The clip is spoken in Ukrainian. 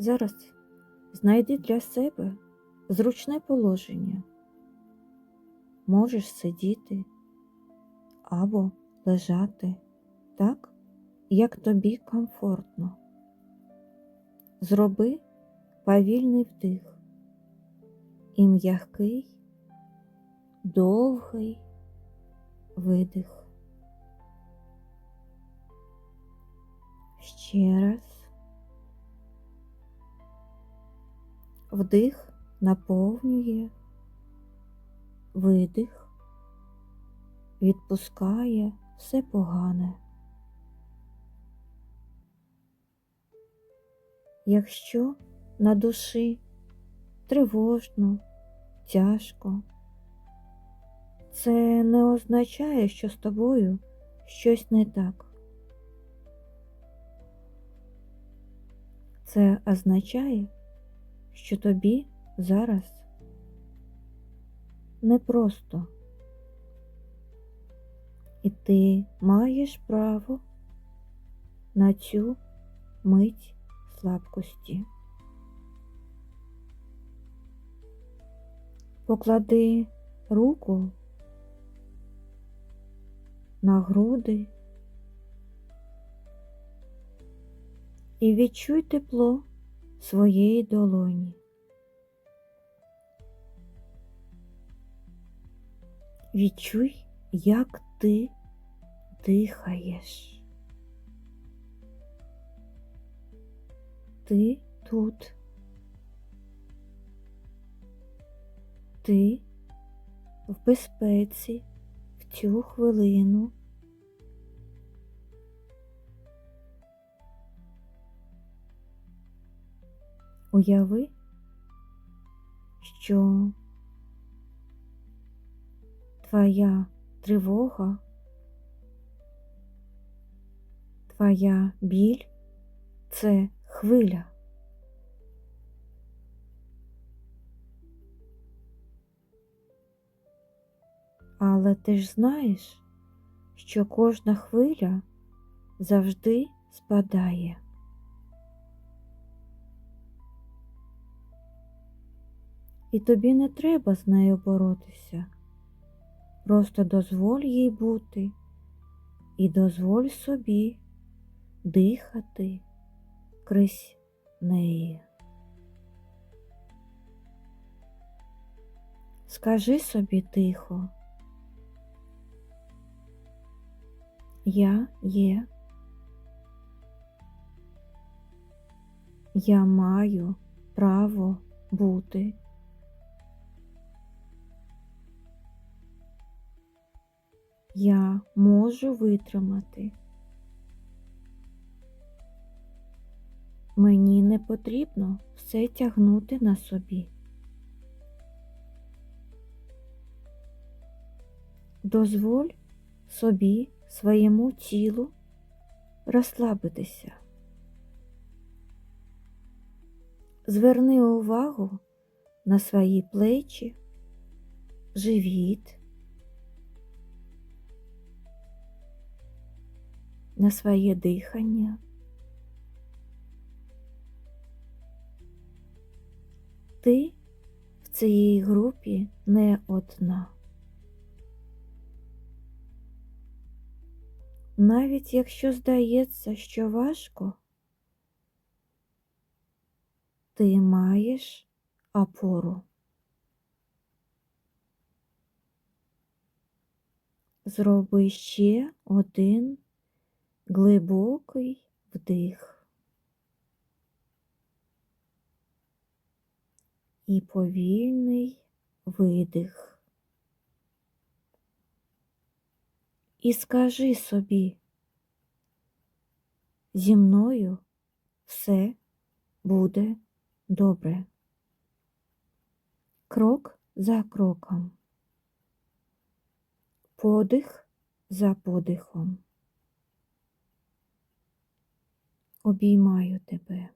Зараз знайди для себе зручне положення. Можеш сидіти або лежати так, як тобі комфортно. Зроби повільний вдих і м'який, довгий видих. Ще раз. Вдих наповнює, видих, відпускає все погане. Якщо на душі тривожно, тяжко, це не означає, що з тобою щось не так. Це означає, що тобі зараз непросто, і ти маєш право на цю мить слабкості. Поклади руку на груди і відчуй тепло своєї долоні. Відчуй, як ти дихаєш. Ти тут. Ти в безпеці в цю хвилину. Уяви, що твоя тривога, твоя біль це хвиля. Але ти ж знаєш, що кожна хвиля завжди спадає. І тобі не треба з нею боротися. Просто дозволь їй бути і дозволь собі дихати крізь неї. Скажи собі тихо. Я є. Я маю право бути. Я можу витримати. Мені не потрібно все тягнути на собі. Дозволь собі, своєму тілу розслабитися. Зверни увагу на свої плечі, живіт, на своє дихання. Ти в цій групі не одна. Навіть якщо здається, що важко, ти маєш опору. Зроби ще один глибокий вдих і повільний видих. І скажи собі, зі мною все буде добре. Крок за кроком, подих за подихом. Обіймаю тебе.